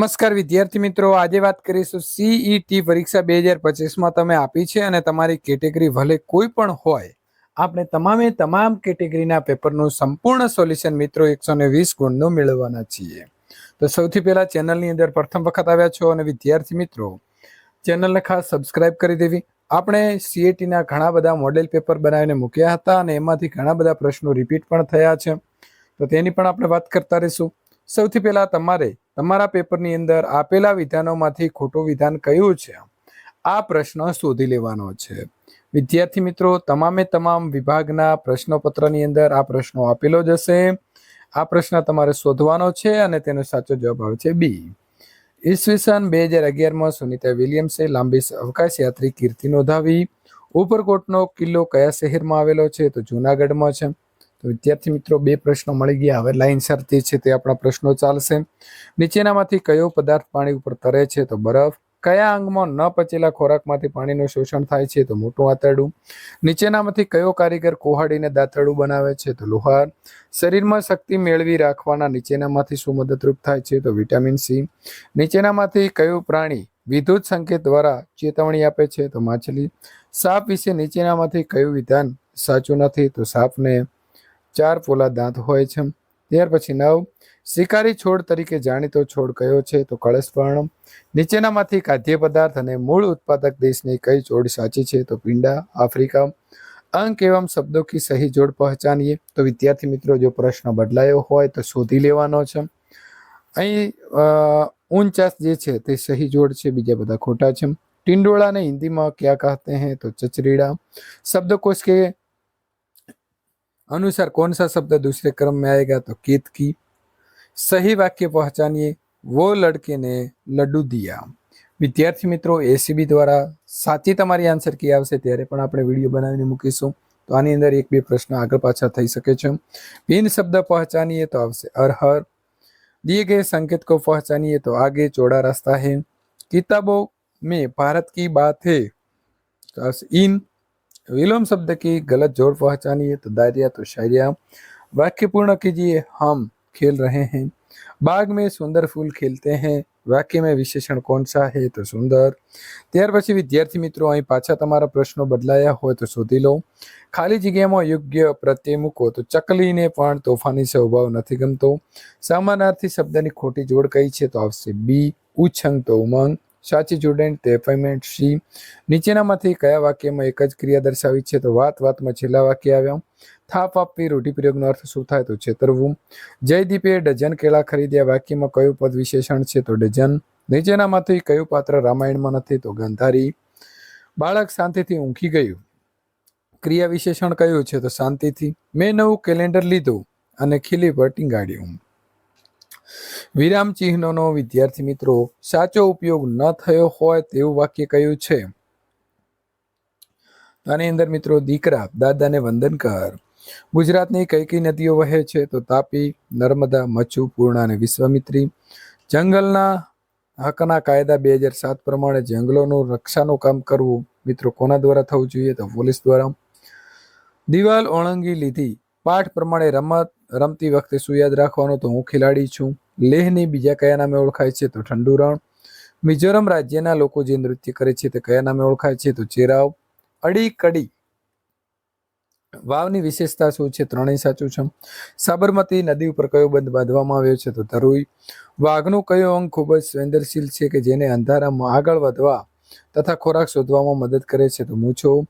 નમસ્કાર વિદ્યાર્થી મિત્રો, આજે વાત કરીશું સીઈટી પરીક્ષા બે હજાર પચીસમાં તમે આપી છે અને તમારી કેટેગરી ભલે કોઈ પણ હોય, આપણે તમામે તમામ કેટેગરીના પેપરનું સંપૂર્ણ સોલ્યુશન મિત્રો એકસો ને વીસ ગુણનું મેળવવાના છીએ. તો સૌથી પહેલા ચેનલની અંદર પ્રથમ વખત આવ્યા છો અને વિદ્યાર્થી મિત્રો, ચેનલને ખાસ સબસ્ક્રાઇબ કરી દેવી. આપણે સીએટીના ઘણા બધા મોડેલ પેપર બનાવીને મૂક્યા હતા અને એમાંથી ઘણા બધા પ્રશ્નો રિપીટ પણ થયા છે. તો તેની પણ આપણે વાત કરતા રહીશું. સૌથી પહેલાં તમારે તમારા પેપરની અંદર આપેલા વિધાનોમાંથી ખોટું વિધાન કયું છે? આ પ્રશ્ન શોધી લેવાનો છે. વિદ્યાર્થી મિત્રો, તમામે તમામ વિભાગના પ્રશ્નપત્રની અંદર આ પ્રશ્નો આપેલો જશે આ પ્રશ્ન તમારે શોધવાનો છે અને તેનો સાચો જવાબ આવે છે બી. ઈસવીસન બે હજાર અગિયારમાં સુનિતા વિલિયમ્સે લાંબી અવકાશ યાત્રી કીર્તિ નોંધાવી. ઉપરકોટનો કિલ્લો કયા શહેરમાં આવેલો છે? તો જુનાગઢમાં છે. તો વિદ્યાર્થી મિત્રો, બે પ્રશ્નો મળી ગયા. હવે લાઈન તે છે તે આપણા પ્રશ્નો ચાલશે. નીચેનામાંથી કયો પદાર્થ પાણી ઉપર તરે છે? તો બરફ. કયા અંગમાં ન પચેલા ખોરાકમાંથી પાણીનું શોષણ થાય છે? તો મોટું આંતરડું. નીચેનામાંથી કયો કારીગર કોહાડીને દાંતરડું બનાવે છે? તો લોહાર. શરીરમાં શક્તિ મેળવી રાખવાના નીચેનામાંથી શું મદદરૂપ થાય છે? તો વિટામિન સી. નીચેનામાંથી કયું પ્રાણી વિદ્યુત સંકેત દ્વારા ચેતવણી આપે છે? તો માછલી. સાપ વિશે નીચેનામાંથી કયું વિધાન સાચું નથી? તો સાપને ચાર પોલા દાંત હોય છે. ત્યાર પછી નવ, શિકારી છોડ તરીકે જાણીતો છોડ કયો છે તો કળશપર્ણ નીચેનામાંથી ખાદ્ય પદાર્થ અને મૂળ ઉત્પાદક દેશની કઈ છોડ સાચી છે તો પીંડા, આફ્રિકા. અંક એવમ શબ્દો કી સહી જોડ પહેચાનીએ તો વિદ્યાર્થી મિત્રો જો પ્રશ્ન બદલાયો હોય તો શોધી લેવાનો છે. અહીં ઉનચાસ જે છે તે સહી જોડ છે, બીજા બધા ખોટા છે. ટિંડોળાને હિન્દીમાં ક્યાં કહેતે હૈ તો ચચરીડા. શબ્દકોશ કે अनुसार कौन सा शब्द दूसरे क्रम में आएगा तो केतकी सही वाक्य पहचानिए वो लड़के ने लड्डू दिया વિદ્યાર્થી મિત્રો એસીબી દ્વારા સાચી તમારી આન્સર કી આવશે ત્યારે પણ આપણે વિડીયો બનાવીને મૂકીશું તો આની અંદર એક બે પ્રશ્ન આગળ પાછા થઈ શકે છે પિન શબ્દ પહચાનીએ તો આવશે અરહર दिए गए संकेत को पहचानिए तो आगे चौड़ा रास्ता है किताबों में भारत की बात है तो इन विलोम शब्द की गलत जोड़ पहचानिए तो दायरिया तो शायरिया वाक्य पूर्ण कीजिए हम खेल रहे हैं बाग में सुंदर फूल खिलते हैं વાક્ય મેં વિશેષણ કોણ સા હે તો સુંદર ત્યાર પછી વિદ્યાર્થી મિત્રો અહીં પાછા તમારા પ્રશ્નો બદલાયા હોય તો શોધી લો ખાલી જગ્યામાં યોગ્ય પ્રત્યય મૂકો તો ચકલીને પણ તોફાની સ્વભાવ નથી ગમતો સામાનાર્થી શબ્દની ખોટી જોડ કઈ છે તો આવશે બી ઉછંગ તો ઉમંગ સાચી જોડણી તે પેમેન્ટ સી નીચેનામાંથી કયા વાક્યમાં એક જ ક્રિયા દર્શાવી છે તો વાત વાતમાં છેલ્લા વાક્ય આવ્યા થાપ આપવી રૂઢિપ્રયોગનો અર્થ શું થાય તો છેતરવું. જયદીપે ડઝન કેળા ખરીદ્યા. વાક્યમાં કયું પદ વિશેષણ છે તો ડઝન. નીચેનામાંથી કયું પાત્ર રામાયણમાં નથી તો ગાંધારી. બાળક શાંતિથી ઊંઘી ગયું. ક્રિયા વિશેષણ કયું છે તો શાંતિથી. મેં નવું કેલેન્ડર લીધું અને ખીલી પર ટીંગાડ્યું. વિરામ ચિહ્નનો વિદ્યાર્થી મિત્રો, સાચો ઉપયોગ ન થયો હોય તેવું વાક્ય કયું છે? આની અંદર મિત્રો, દીકરા, દાદાને વંદન કર. ગુજરાતની કઈ કઈ નદીઓ વહે છે? તો તાપી, નર્મદા, મચ્છુ, પૂર્ણા અને વિશ્વામિત્રી. જંગલના હકના કાયદા બે હજાર સાત પ્રમાણે જંગલોનું રક્ષાનું કામ કરવું મિત્રો કોના દ્વારા થવું જોઈએ? તો પોલીસ દ્વારા. દિવાલ ઓળંગી લીધી. પાઠ પ્રમાણે રમત રમતી વખતે શું યાદ રાખવાનું? તો હું ખેલાડી છું. લેહની બીજા કયા નામે ઓળખાય છે? તો ઠંડુ રણ. મિઝોરમ રાજ્યના લોકો જે નૃત્ય કરે છે તે કયા નામે ઓળખાય છે? તો ચેરાવ. અડી કડી વાવની વિશેષતા શું છે? ત્રણેય સાચું છે. સાબરમતી નદી ઉપર કયો બંધ બાંધવામાં આવ્યો છે? તો તરુઈ. વાઘનું કયો અંગ ખૂબ જ સંવેદનશીલ છે કે જેને અંધારામાં આગળ વધવા તથા ખોરાક શોધવામાં મદદ કરે છે? તો મૂછો.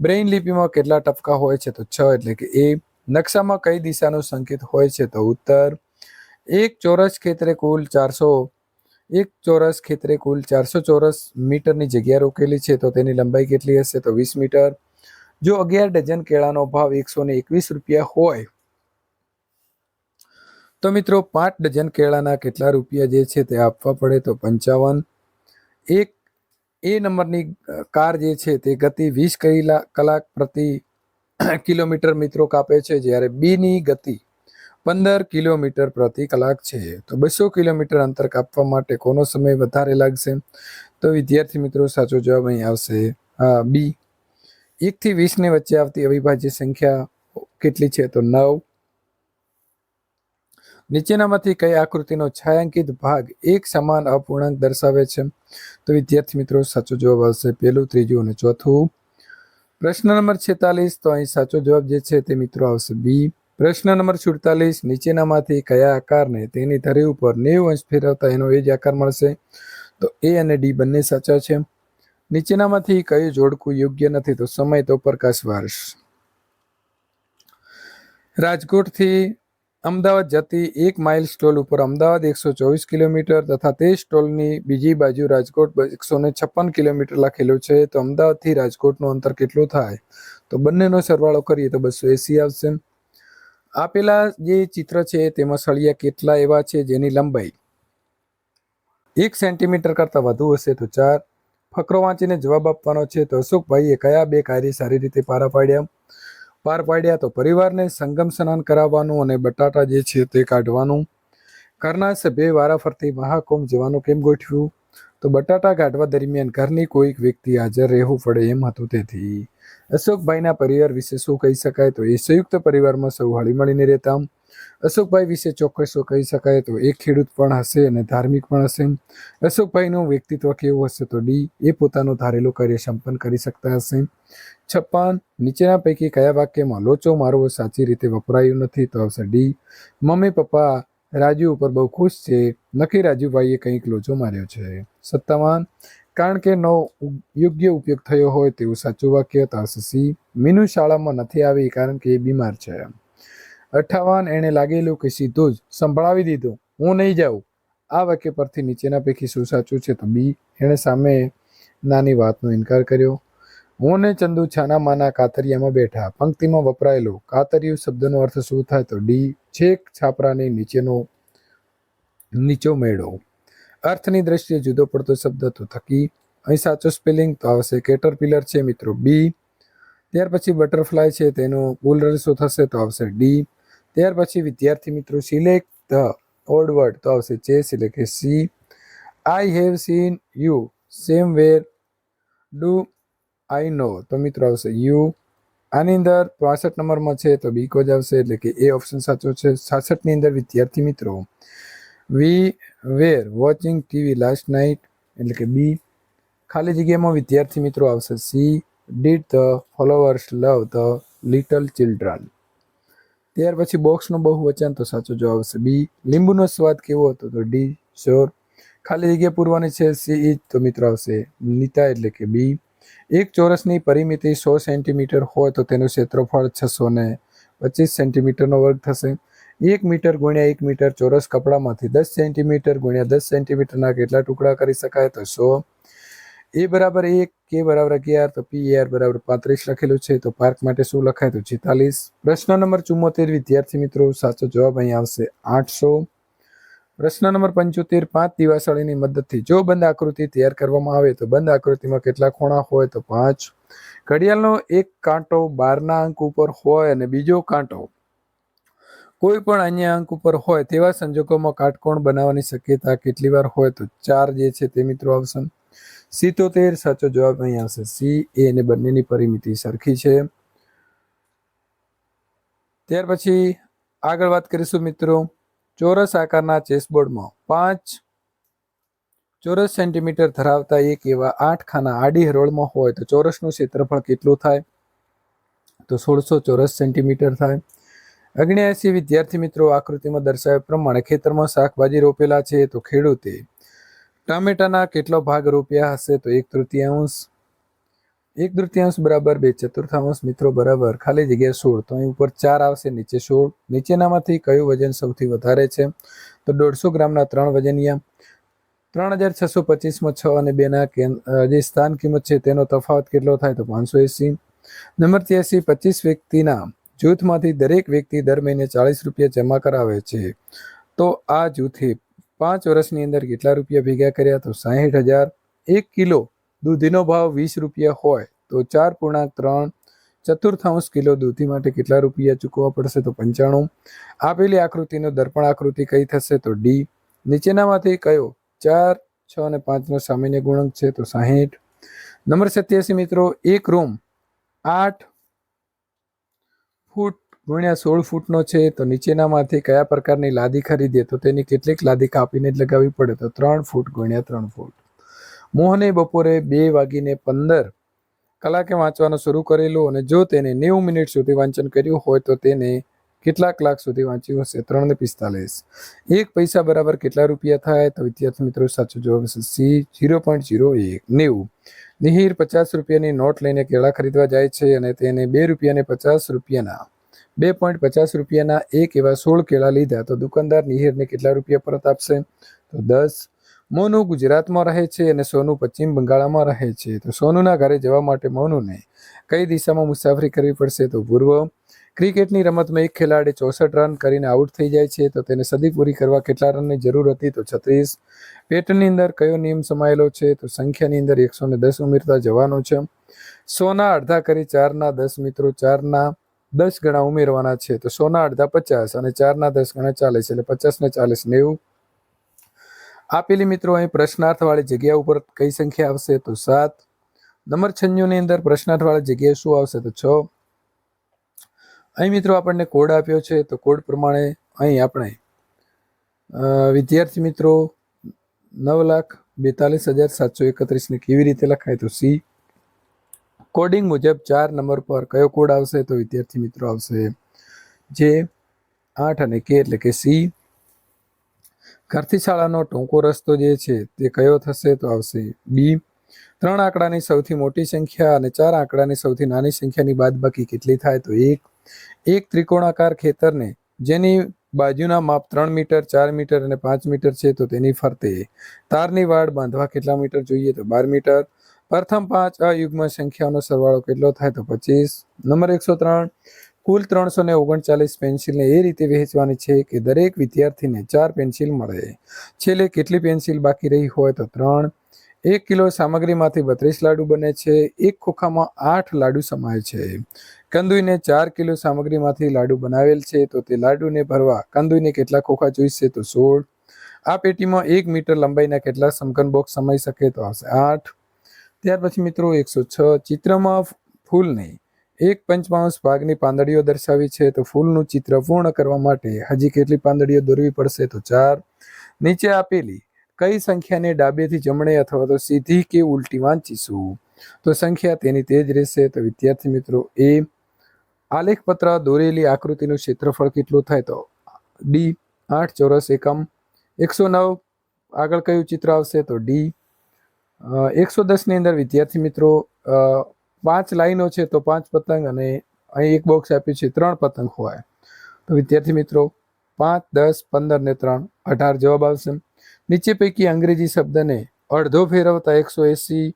બ્રેઇન લિપિમાં કેટલા ટપકા હોય છે? તો છ એટલે કે એ. નકશામાં કઈ દિશાનો સંકેત હોય છે તો ઉત્તર. એક ચોરસ ખેતરે કુલ ચારસો, એક ચોરસ ખેતરે કુલ ચારસો ચોરસ મીટરની જગ્યા રોકેલી છે તો તેની લંબાઈ કેટલી હશે તો વીસ મીટર. જો અગિયાર ડઝન કેળાનો ભાવ એકસો ને એકવીસ રૂપિયા હોય, તો મિત્રો પાંચ ડઝન કેળાના કેટલા રૂપિયા જે છે તે આપવા પડે તો પંચાવન. એક, એ નંબરની કાર જે છે તે ગતિ વીસ કલાક પ્રતિ કિલોમીટર મિત્રો કાપે છે જ્યારે બીની ગતિ પંદર કિલોમીટર પ્રતિ કલાક છે. તો બસો કિલોમીટર અંતર કાપવા માટે કોનો સમય વધારે લાગશે? તો વિદ્યાર્થી મિત્રો, સાચો જવાબ અહીં આવશે. બી એકથી વીસની વચ્ચે આવતી અવિભાજ્ય સંખ્યા કેટલી છે? તો નવ. નીચેનામાંથી કઈ આકૃતિનો છાયાંકિત ભાગ એક સમાન અપૂર્ણાંક દર્શાવે છે? તો વિદ્યાર્થી મિત્રો, સાચો જવાબ આવશે. પહેલું, ત્રીજું અને ચોથું. પ્રશ્ન નંબર છેતાલીસ, તો અહીં સાચો જવાબ જે છે તે મિત્રો આવશે બી પ્રશ્ન નંબર સુડતાલીસ, નીચેનામાંથી કયા આકારને તેની ધરી ઉપર નેવું અંશ ફેરવતા એનો એ જ આકાર મળશે? તો એ અને ડી બંને સાચા છે. નીચેનામાંથી કયું જોડકું યોગ્ય નથી, તો સમય તો પ્રકાશ વર્ષ રાજકોટથી અમદાવાદ જતી એક માઇલ સ્ટોલ ઉપર અમદાવાદ એકસો ચોવીસ કિલોમીટર તથા તે સ્ટોલની બીજી બાજુ રાજકોટ એકસો ને છપ્પન કિલોમીટર લખેલું છે. તો અમદાવાદથી રાજકોટનું અંતર કેટલું થાય? તો બંનેનો સરવાળો કરીએ તો બસો એસી આવશે. આપેલા જે ચિત્ર છે તેમાં સળિયા કેટલા એવા છે જેની લંબાઈ એક સેન્ટીમીટર કરતાં વધુ હશે તો ચાર. ફકરો વાંચીને જવાબ આપવાનો છે તો અશોકભાઈએ કયા બે કાર્ય સારી રીતે પારા પાડ્યા? પાર પાડ્યા તો પરિવારને સંગમ સ્નાન કરાવવાનું અને બટાટા જે છે તે કાઢવાનું. ઘરના સભ્યે વારાફરતી મહાકુંભ જવાનું કેમ ગોઠવ્યું? તો બટાટા કાઢવા દરમિયાન ઘરની કોઈક વ્યક્તિ હાજર રહેવું પડે એમ હતું તેથી. અશોકભાઈના પરિવાર વિશે શું કહી શકાય? તો એ સંયુક્ત પરિવારમાં સૌ હળીમળીને રહેતા. અશોકભાઈ વિશે ચોક્કસ કહી શકાય તો એ ખેડૂત પણ હશે અને ધાર્મિક પણ હશે. અશોકભાઈનું વ્યક્તિત્વ કેવું હશે તો ડી, એ પોતાનું ધારેલું કાર્ય સંપન્ન કરી શકતા હશે. છપ્પન, નીચેના પૈકી કયા વાક્યમાં, લોચો મારવો સાચી રીતે વપરાયું નથી તો આવશે ડી, મમ્મી, પપ્પા, રાજુ ઉપર બહુ ખુશ છે, નક્કી રાજુભાઈએ કંઈક લોચો માર્યો છે. સત્તાવન, કારણ કે નો યોગ્ય ઉપયોગ થયો હોય તેવું સાચું વાક્ય તો આવશે સી, મીનુ શાળામાં નથી આવી કારણ કે એ બીમાર છે. અઠાવન એણે લાગેલું કે સીધું જ સંભળાવી દીધું. હું નહીં જાઉં. આ વાક્ય પરથી નીચેના પૈકી શું સાચું છે તો બી, એણે સામે નાની વાતનો ઇનકાર કર્યો. હું ને ચંદુ છાના માના કાતરિયામાં બેઠા. પંક્તિમાં વપરાયેલો કાતરિયું શબ્દનો અર્થ શું થાય તો ડી, છેક છાપરાની નીચેનો, નીચો મેળો. અર્થની દ્રષ્ટિએ જુદો પડતો શબ્દ તો થકી. અહીં સાચો સ્પેલિંગ તો આવશે કેટરપિલર છે મિત્રો. બી. ત્યાર પછી બટરફ્લાય છે તેનું પુલર શું થશે તો આવશે ડી. ત્યાર પછી વિદ્યાર્થી મિત્રો સિલેક્ટ ધ ઓડ વર્ડ તો આવશે એટલે કે C. I have seen you somewhere do I know તો મિત્રો આવશે યુ. આની અંદર પાસઠ નંબરમાં છે તો બી કોજ આવશે એટલે કે એ ઓપ્શન સાચો છે. સાસઠની અંદર વિદ્યાર્થી મિત્રો we were watching TV last night એટલે કે બી. ખાલી જગ્યામાં વિદ્યાર્થી મિત્રો આવશે C. Did the followers love the little children ત્યાર પછી બોક્સનો બહુવચન તો સાચો જવાબ આવશે બી, લીંબુનો સ્વાદ કેવો હતો તો ડી, શ્યોર. ખાલી જગ્યા પૂરવાની છે સી, ઈ તો મિત્રો આવશે નીતા એટલે કે બી. એક ચોરસની પરિમિતિ સો સેન્ટીમીટર હોય તો તેનું ક્ષેત્રફળ છસો ને પચીસ સેન્ટીમીટરનો વર્ગ થશે. એક મીટર ગુણ્યા એક મીટર ચોરસ કપડામાંથી દસ સેન્ટીમીટર ગુણ્યા દસ સેન્ટીમીટરના કેટલા ટુકડા કરી શકાય તો સો. એ બરાબર એક, કે બરાબર અગિયાર, તો પી આર બરાબર પાંત્રીસ લખેલું છે. તો પાર્ક માટે શું લખાય? તો છેતાલીસ. પ્રશ્ન નંબર ચુમ્મોતેર, વિદ્યાર્થી મિત્રો, સાચો જવાબ અહીં આવશે આઠસો. પ્રશ્ન નંબર પંચોતેર, પાંચ દિવાસળીની મદદથી જો બંધ આકૃતિ તૈયાર કરવામાં આવે, તો બંધ આકૃતિમાં કેટલા ખૂણા હોય? તો પાંચ. ઘડિયાળનો એક કાંટો બારના અંક ઉપર હોય અને બીજો કાંટો કોઈ પણ અન્ય અંક ઉપર હોય, તેવા સંજોગોમાં કાટકોણ બનાવવાની શક્યતા કેટલી વાર હોય? તો ચાર જે છે તે મિત્રો આવશે. સિત્તોતેર, સાચો જવાબ અહીં આવશે. સી, એ અને બંનેની પરિમિતિ સરખી છે. ત્યાર પછી આગળ વાત કરીશું મિત્રો ચોરસ આકારના ચેસબોર્ડમાં પાંચ ચોરસ સેન્ટીમીટર ધરાવતા એક એવા આઠ ખાના આડી હરોળમાં હોય તો ચોરસનું ક્ષેત્રફળ કેટલું થાય? તો સોળસો ચોરસ સેન્ટીમીટર થાય. અગ્નિયાસી વિદ્યાર્થી મિત્રો આકૃતિમાં દર્શાવ્યા પ્રમાણે ખેતરમાં શાકભાજી રોપેલા છે તો ખેડૂતે ટામેટાના કેટલો ભાગ રૂપિયા હશે તો એક તૃતીયાંશ? એક તૃતીયાંશ બરાબર, બે ચતુર્થાંશ, મિત્રો, બરાબર. ખાલી જગ્યા સોળ. તો અહીં ઉપર ચાર આવશે, નીચે સોળ. નીચેનામાંથી કયું વજન સૌથી વધારે છે? તો દોઢસો ગ્રામના ત્રણ વજનિયા. ત્રણ હજાર છસો પચીસમાં છ અને બેના જે સ્થાન કિંમત છે તેનો તફાવત કેટલો થાય તો પાંચસો એસી. નંબર ત્યાંસી, પચીસ વ્યક્તિના જૂથમાંથી દરેક વ્યક્તિ દર મહિને ચાલીસ રૂપિયા જમા કરાવે છે. તો આ જૂથે પાંચ વર્ષની અંદર કેટલા રૂપિયા ભેગા કર્યા તો સાહીઠ હજાર એક કિલો દૂધીનો ભાવ વીસ રૂપિયા હોય તો ચાર પૂર્ણાંક ત્રણ ચતુર્થાંશ કિલો દૂધી માટે કેટલા રૂપિયા ચૂકવવા પડશે તો પંચાણું. આપેલી આકૃતિનો દર્પણ આકૃતિ કઈ થશે તો ડી. નીચેનામાંથી કયો ચાર, છ અને પાંચનો સામાન્ય ગુણક છે તો સાહીઠ. નંબર સત્યાસી મિત્રો, એક રૂમ આઠ ફૂટ ગુણ્યા સોળ ફૂટનો છે, તો નીચેનામાંથી કયા પ્રકારની લાદી ખરીદીએ? તો તેની કેટલીક લાદી કાપીને જ લગાવવી પડે. તો ત્રણ ફૂટ ગુણ્યા ત્રણ ફૂટ. મોહને બપોરે બે વાગીને પંદર કલાકે વાંચવાનું શરૂ કરેલું અને જો તેને નેવું મિનિટ સુધી વાંચન કર્યું હોય, તો તેને કેટલા કલાક સુધી વાંચ્યું હશે? ત્રણ ને પિસ્તાલીસ. એક પૈસા બરાબર કેટલા રૂપિયા થાય? તો વિદ્યાર્થી મિત્રો, સાચો જવાબ હશે સી, ઝીરો પોઈન્ટ ઝીરો એક, નેવું. નિહિર પચાસ રૂપિયાની નોટ લઈને કેળા ખરીદવા જાય છે અને તેને બે રૂપિયાને પચાસ રૂપિયાના બે પોઈન્ટ પચાસ રૂપિયાના એક એવા સોળ કેળા લીધા. તો દુકાનદાર નિહિરને કેટલા રૂપિયા પરત આપશે? તો દસ. મોનુ ગુજરાતમાં રહે છે અને સોનુ પશ્ચિમ બંગાળમાં રહે છે. તો સોનુના ઘરે જવા માટે મોનુને કઈ દિશામાં મુસાફરી કરવી પડશે? તો પૂર્વ. ક્રિકેટની રમતમાં એક ખેલાડી ચોસઠ રન કરીને આઉટ થઈ જાય છે. તો તેને સદી પૂરી કરવા કેટલા રનની જરૂર હતી? તો છત્રીસ. પેટની અંદર કયો નિયમ સમાયેલો છે? તો સંખ્યાની અંદર એકસો ને દસ ઉમેરતા જવાનો છે. સોના અડધા કરી ચારના દસ મિત્રો ચારના. દસ ગણા ઉમેરવાના છે, તો સોના અડધા પચાસ અને ચારના દસ ગણા ચાલીસ, એટલે પચાસ ને ચાલીસ નેવું આપેલી મિત્રો, અહીં પ્રશ્નાર્થવાળી જગ્યા ઉપર કઈ સંખ્યા આવશે? તો સાત. નંબર છન્નું અંદર પ્રશ્નાર્થવાળી જગ્યાએ શું આવશે? તો છ. અહીં મિત્રો, આપણને કોડ આપ્યો છે, તો કોડ પ્રમાણે અહીં આપણે વિદ્યાર્થી મિત્રો, નવ લાખ બેતાલીસ હજાર સાતસો એકત્રીસને કેવી રીતે લખાય? તો સી. કોડિંગ મુજબ ચાર નંબર પર કયો કોડ આવશે તો વિદ્યાર્થી મિત્રો આવશે જે આઠ અને કે એટલે કે સી ઘરથી શાળાનો ટૂંકો રસ્તો જે છે તે કયો થશે તો આવશે બી ત્રણ આંકડાની સૌથી મોટી સંખ્યા અને ચાર આંકડાની સૌથી નાની સંખ્યાની બાદબાકી કેટલી થાય તો એક. એક ત્રિકોણાકાર ખેતરને જેની બાજુના માપ ત્રણ મીટર, ચાર મીટર અને પાંચ મીટર છે તો તેની ફરતે તારની વાડ બાંધવા કેટલા મીટર જોઈએ તો બાર મીટર. પ્રથમ પાંચ અયુગ્મ સંખ્યાઓનો સરવાળો કેટલો થાય તો પચીસ. નંબર એકસો ત્રણ, કુલ ત્રણસો ને ઓગણચાલીસ પેન્સિલને એ રીતે વહેંચવાની છે કે દરેક વિદ્યાર્થીને ચાર પેન્સિલ મળે. છેલ્લે કેટલી પેન્સિલ બાકી રહી હોય તો ત્રણ. એક કિલો સામગ્રીમાંથી બત્રીસ લાડુ બને છે. એક ખોખામાં આઠ લાડુ સમાય છે. કંદુઈને ચાર કિલો સામગ્રીમાંથી લાડુ બનાવેલ છે તો તે લાડુને ભરવા કંદુઈને કેટલા ખોખા જોઈશે તો સોળ. આ પેટીમાં એક મીટર લંબાઈના કેટલા સમઘન બોક્સ સમાઈ શકે તો આવશે આઠ. ત્યાર પછી મિત્રો એકસો છ ચિત્રમાં ફૂલને એક પંચમાંશ ભાગની પાંદડીઓ દર્શાવી છે. તો ફૂલનું ચિત્ર પૂર્ણ કરવા માટે હજી કેટલી પાંદડીઓ દોરવી પડશે? તો ચાર. નીચે આપેલી કઈ સંખ્યાને ડાબેથી જમણે અથવા તો સીધી કે ઉલટી વાંચીશું? તો સંખ્યા તેની તે જ રહેશે. તો વિદ્યાર્થી મિત્રો એ આલેખપત્ર દોરેલી આકૃતિનું ક્ષેત્રફળ કેટલું થાય? તો ડી, આઠ ચોરસ એકમ. એકસો નવ. આગળ કયું ચિત્ર આવશે? તો ડી એકસો દસની અંદર વિદ્યાર્થી મિત્રો પાંચ લાઈનો છે તો પાંચ પતંગ અને અહીં એક બોક્સ આપ્યું છે ત્રણ પતંગ હોય તો વિદ્યાર્થી મિત્રો, પાંચ, દસ, પંદર ને ત્રણ, અઢાર જવાબ આવશે. નીચે પૈકી અંગ્રેજી શબ્દને અડધો ફેરવતા એકસો એસી,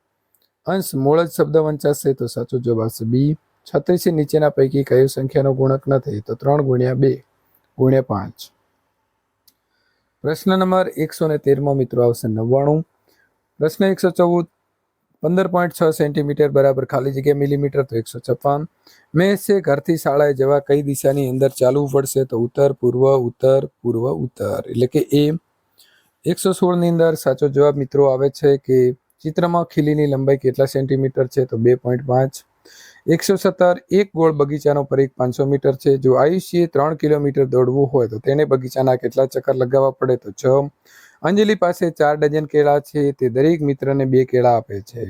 અંશ મૂળ જ શબ્દ વંચાશે તો સાચો જવાબ આવશે બી. છત્રીસી નીચેના પૈકી કઈ સંખ્યાનો ગુણક નથી તો ત્રણ ગુણ્યા બે, ગુણ્યા પાંચ. પ્રશ્ન નંબર એકસો ને તેરમાં મિત્રો આવશે નવ્વાણું. પ્રશ્ન એકસો ચૌદ, પંદર પોઈન્ટ છ સેન્ટીમીટર બરાબર ખાલી જગ્યા મિલીમીટર, તો એકસો છપ્પન. મેં છે, ઘરથી શાળાએ જવા કઈ દિશાની અંદર ચાલવું પડશે? તો ઉત્તર, પૂર્વ ઉત્તર પૂર્વ, ઉત્તર. એટલે કે એ એકસો સોળની અંદર સાચો જવાબ મિત્રો આવે છે કે ચિત્રમાં ખીલીની લંબાઈ કેટલા સેન્ટીમીટર છે? તો બે પોઈન્ટ પાંચ. એકસો સત્તર, એક ગોળ બગીચાનો પરીખ પાંચસો મીટર છે. જો આયુષ્ય ત્રણ કિલોમીટર દોડવું હોય તો તેને બગીચાના કેટલા ચક્કર લગાવવા પડે? તો છ. અંજલિ પાસે ચાર ડઝન કેળા છે, તે દરેક મિત્રને બે કેળા આપે છે.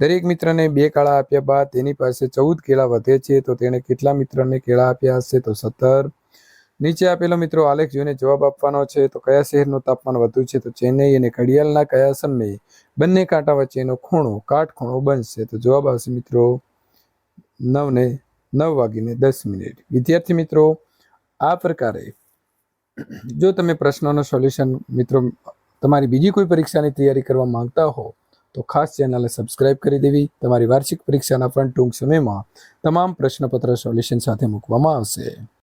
દરેક મિત્રને બે કેળા આપ્યા બાદ તેની પાસે ચૌદ કેળા વધે છે, તો તેણે કેટલા મિત્રને કેળા આપ્યા હશે? તો સત્તર. નીચે આપેલો મિત્રો આલેખ જોઈને જવાબ આપવાનો છે, તો કયા શહેરનું તાપમાન વધુ છે? તો ચેન્નઈ અને ઘડિયાળના કયા સમયે બંને કાંટા વચ્ચેનો ખૂણો કાટખૂણો બનશે? તો જવાબ આવશે મિત્રો નવને, નવ વાગીને દસ મિનિટ. વિદ્યાર્થી મિત્રો, આ પ્રકારે જો તમે પ્રશ્નોનું સોલ્યુશન મિત્રો તમારી બીજી કોઈ પરીક્ષાની તૈયારી કરવા માંગતા હો, તો ખાસ ચેનલને સબસ્ક્રાઇબ કરી દેવી. તમારી વાર્ષિક પરીક્ષાના પણ ટૂંક સમયમાં તમામ પ્રશ્નપત્ર સોલ્યુશન સાથે મૂકવામાં આવશે.